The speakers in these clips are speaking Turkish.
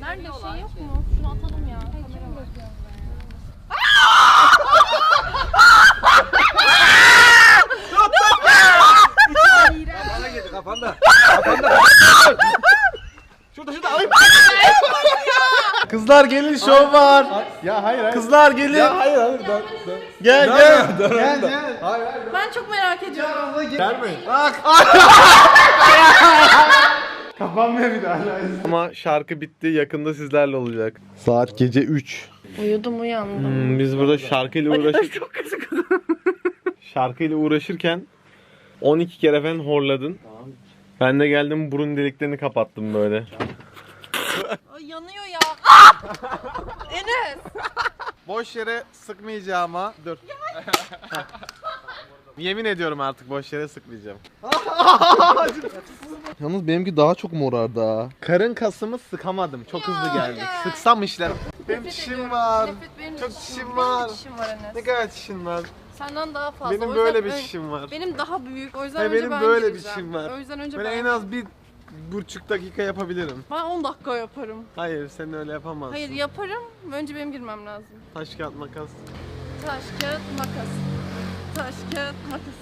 Nerede şey yok mu? Şunu atalım ya. Kamera var. Kafana gitti kafanda. Kafanda. Şurada şurada alayım. Kızlar gelin şov var. Ya hayır hayır. Kızlar gelin. Hayır hayır dön dön. Gel gel. Gel gel. Hayır hayır. Ben çok merak ediyorum. Gelmeyin. Bak. Kapanmıyor bir daha. Ama şarkı bitti. Yakında sizlerle olacak. Saat gece 3. Uyudum uyandım. Hmm, biz burada şarkıyla uğraşır. şarkıyla uğraşırken 12 kere falan horladın. Ben de geldim burun deliklerini kapattım böyle. Ay, yanıyor ya. Enes. Boş yere sıkmayacağıma dur. Yemin ediyorum artık boş yere sıkmayacağım. Yalnız benimki daha çok morardı ha. Karın kasımı sıkamadım. Çok hızlı geldi. Sıksam işler. Benim çişim var. Nefret benim Çok çişim çişim var. Benim de çişim var Enes. Ne kadar çişim var. Senden daha fazla. Benim O yüzden böyle bir ön- çişim var. Benim daha büyük. O yüzden Ve önce benim ben böyle bir gireceğim. çişim var. O yüzden önce Böyle ben. en az bir buçuk dakika yapabilirim. Ben 10 dakika yaparım. Hayır sen öyle yapamazsın. Hayır yaparım. Önce benim girmem lazım. Taş kağıt makas. Taş, kağıt, makas. Taş, kağıt, makas.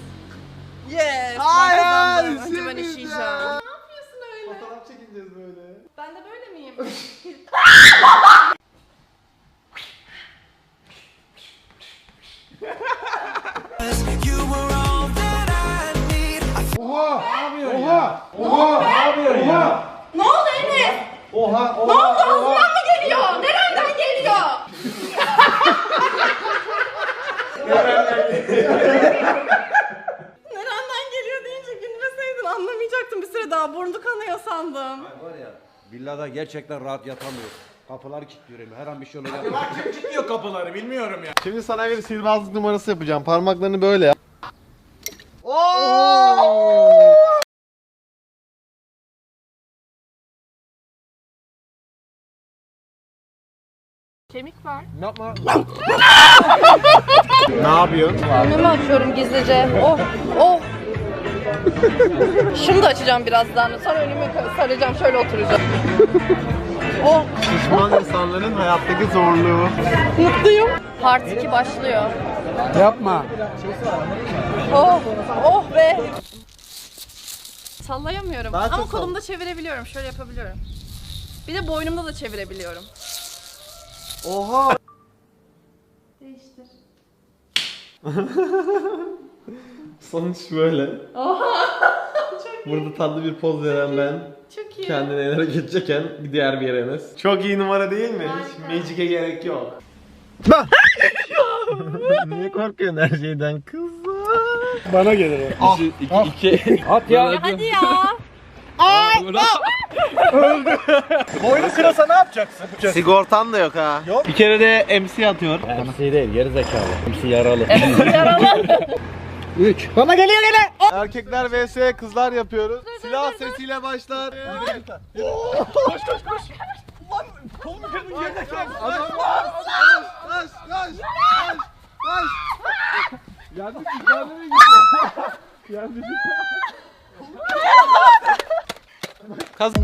Yes! Hayır. Önce ben işeyeceğim. ya. Ne yapıyorsun öyle? Fotoğraf çekeceğiz böyle. Ben de böyle miyim? Oha! Oha! Ne yapıyorsun ya? ne oldu Enes? Oha! Oha! Ne oldu? Ağzından mı geliyor? Nereden geliyor? Nereden geliyor deyince gülmeseydin anlamayacaktım bir süre daha. Burnu kanıyor sandım. Var ya villada gerçekten rahat yatamıyor. Kapılar kilitliyor elime. Her an bir şey olacak. Kim kilitliyor kapıları bilmiyorum ya. Şimdi sana bir sihirbazlık numarası yapacağım. Parmaklarını böyle yap. Kemik var. Yapma. Ne yapıyorsun? Önümü açıyorum gizlice. Oh, oh. Şunu da açacağım birazdan. Sonra önümü saracağım. Şöyle oturacağım. Oh, Şişman insanların hayattaki zorluğu. mutluyum. Part 2 başlıyor. Yapma. Oh, oh be. Sallayamıyorum Daha ama kolumda çevirebiliyorum. Şöyle yapabiliyorum. Bir de boynumda da çevirebiliyorum. Oha! Değiştir. Sonuç böyle. Burada tatlı bir poz veren ben. Çok iyi. Kendine el geçecekken bir diğer bir Enes. Çok iyi numara değil mi? Hiç magic'e gerek yok. Niye korkuyorsun her şeyden kızım? Bana gelir o. İki, iki. At ya. Hadi ya. Boynu kırasa ne yapacaksın? Sigortan da yok ha. Yok. Bir kere de MC atıyor. MC değil geri zekalı. MC yaralı. Yaralı. 3. Bana geliyor gene. Erkekler vs kızlar yapıyoruz. Silah sesiyle başlar. Koş koş koş. Lan kolumu kırdın yerine kal. Adam koş koş koş koş koş. Yanlış ifade mi Caso...